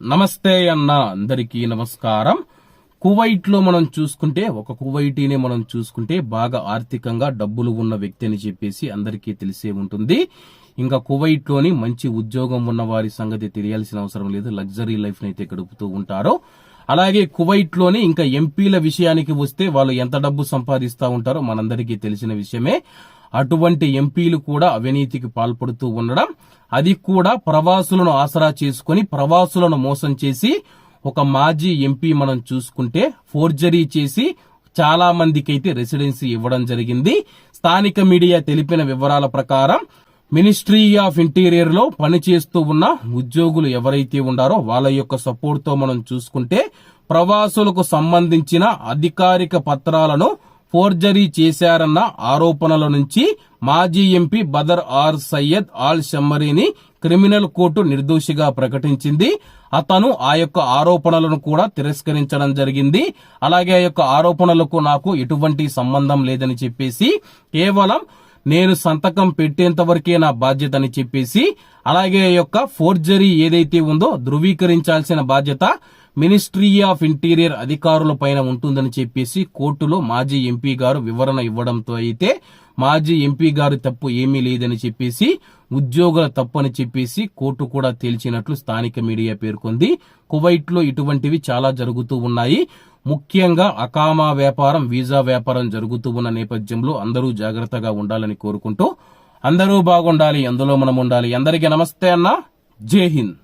నమస్తే అన్న అందరికీ నమస్కారం. కువైట్లో మనం చూసుకుంటే ఒక కువైటీని మనం చూసుకుంటే బాగా ఆర్థికంగా డబ్బులు ఉన్న వ్యక్తి అని చెప్పేసి అందరికీ తెలిసే ఉంటుంది. ఇంకా కువైట్లోని మంచి ఉద్యోగం ఉన్న వారి సంగతి తెలియాల్సిన అవసరం లేదు. లగ్జరీ లైఫ్ అయితే గడుపుతూ ఉంటారో. అలాగే కువైట్లోని ఇంకా ఎంపీల విషయానికి వస్తే వాళ్ళు ఎంత డబ్బు సంపాదిస్తూ ఉంటారో మనందరికీ తెలిసిన విషయమే. అటువంటి ఎంపీలు కూడా అవినీతికి పాల్పడుతూ ఉండడం అది కూడా ప్రవాసులను ఆసరా చేసుకుని ప్రవాసులను మోసం చేసి ఒక మాజీ ఎంపీ మనం చూసుకుంటే ఫోర్జరీ చేసి చాలా మందికైతే రెసిడెన్సీ ఇవ్వడం జరిగింది. స్థానిక మీడియా తెలిపిన వివరాల ప్రకారం మినిస్ట్రీ ఆఫ్ ఇంటీరియర్లో పనిచేస్తూ ఉన్న ఉద్యోగులు ఎవరైతే ఉండారో వాళ్ళ యొక్క సపోర్ట్తో మనం చూసుకుంటే ప్రవాసులకు సంబంధించిన అధికారిక పత్రాలను ఫోర్జరీ చేశారన్న ఆరోపణల నుంచి మాజీ MP Badar R Sayed Al షమ్మరీని criminal court నిర్దోషిగా ప్రకటించింది. అతను ఆ యొక్క ఆరోపణలను కూడా తిరస్కరించడం జరిగింది. అలాగే ఆ యొక్క ఆరోపణలకు నాకు ఎటువంటి సంబంధం లేదని చెప్పేసి కేవలం నేను సంతకం పెట్టేంత వరకే నా బాధ్యత అని చెప్పేసి అలాగే ఆ యొక్క ఫోర్జరీ ఏదైతే ఉందో ధృవీకరించాల్సిన బాధ్యత మినిస్ట్రీ ఆఫ్ ఇంటీరియర్ అధికారుల పైన ఉంటుందని చెప్పేసి కోర్టులో మాజీ ఎంపీ గారు వివరణ ఇవ్వడంతో అయితే మాజీ ఎంపీ గారి తప్పు ఏమీ లేదని చెప్పేసి ఉద్యోగుల తప్పు అని చెప్పేసి కోర్టు కూడా తేల్చినట్లు స్థానిక మీడియా పేర్కొంది. కువైట్లో ఇటువంటివి చాలా జరుగుతూ ఉన్నాయి. ముఖ్యంగా అకామా వ్యాపారం వీసా వ్యాపారం జరుగుతూ ఉన్న నేపథ్యంలో అందరూ జాగ్రత్తగా ఉండాలని కోరుకుంటూ అందరూ బాగుండాలి అందులో మనం ఉండాలి. అందరికీ నమస్తే అన్న. జై హింద్.